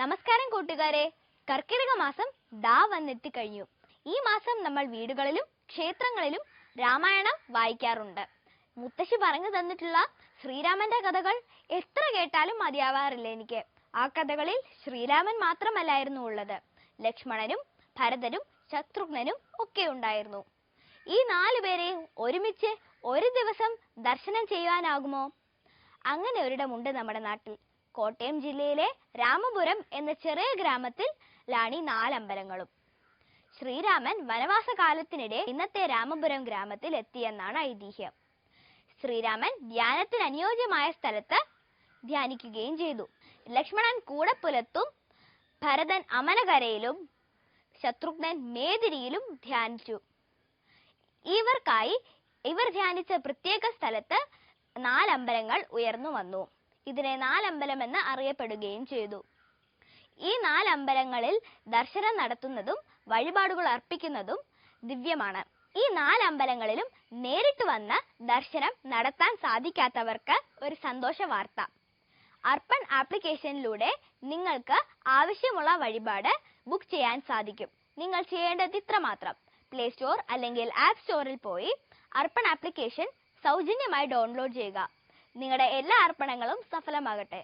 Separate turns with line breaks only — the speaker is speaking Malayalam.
നമസ്കാരം കൂട്ടുകാരെ. കർക്കിടക മാസം ദാ വന്നെത്തി കഴിഞ്ഞു ഈ മാസം നമ്മൾ വീടുകളിലും ക്ഷേത്രങ്ങളിലും രാമായണം വായിക്കാറുണ്ട്. മുത്തശ്ശി പറഞ്ഞു തന്നിട്ടുള്ള ശ്രീരാമന്റെ കഥകൾ എത്ര കേട്ടാലും മതിയാവാറില്ല എനിക്ക്. ആ കഥകളിൽ ശ്രീരാമൻ മാത്രമല്ലായിരുന്നു ഉള്ളത്. ലക്ഷ്മണനും ഭരതനും ശത്രുഘ്നനും ഒക്കെ ഉണ്ടായിരുന്നു. ഈ നാലു പേരെ ഒരുമിച്ച് ഒരു ദിവസം ദർശനം ചെയ്യുവാനാകുമോ? അങ്ങനെ ഒരിടമുണ്ട് നമ്മുടെ നാട്ടിൽ. കോട്ടയം ജില്ലയിലെ രാമപുരം എന്ന ചെറിയ ഗ്രാമത്തിൽ ലാണി നാലമ്പലങ്ങളും. ശ്രീരാമൻ വനവാസ കാലത്തിനിടെ ഇന്നത്തെ രാമപുരം ഗ്രാമത്തിൽ എത്തിയെന്നാണ് ഐതിഹ്യം. ശ്രീരാമൻ ധ്യാനത്തിന് അനുയോജ്യമായ സ്ഥലത്ത് ധ്യാനിക്കുകയും ചെയ്തു. ലക്ഷ്മണൻ കൂടപ്പുലത്തും ഭരതൻ അമനകരയിലും ശത്രുഘ്നൻ മേതിരിയിലും ധ്യാനിച്ചു. ഇവർക്കായി ഇവർ ധ്യാനിച്ച പ്രത്യേക സ്ഥലത്ത് നാലമ്പലങ്ങൾ ഉയർന്നു വന്നു. ഇതിനെ നാലമ്പലം എന്ന് അറിയപ്പെടുകയും ചെയ്തു. ഈ നാലമ്പലങ്ങളിൽ ദർശനം നടത്തുന്നതും വഴിപാടുകൾ അർപ്പിക്കുന്നതും ദിവ്യമാണ്. ഈ നാലമ്പലങ്ങളിലും നേരിട്ട് വന്ന് ദർശനം നടത്താൻ സാധിക്കാത്തവർക്ക് ഒരു സന്തോഷ വാർത്ത. അർപ്പൺ ആപ്ലിക്കേഷനിലൂടെ നിങ്ങൾക്ക് ആവശ്യമുള്ള വഴിപാട് ബുക്ക് ചെയ്യാൻ സാധിക്കും. നിങ്ങൾ ചെയ്യേണ്ടത് ഇത്ര മാത്രം. പ്ലേ സ്റ്റോർ അല്ലെങ്കിൽ ആപ്പ് സ്റ്റോറിൽ പോയി അർപ്പൺ ആപ്ലിക്കേഷൻ സൗജന്യമായി ഡൗൺലോഡ് ചെയ്യുക. നിങ്ങളുടെ എല്ലാ അർപ്പണങ്ങളും സഫലമാകട്ടെ.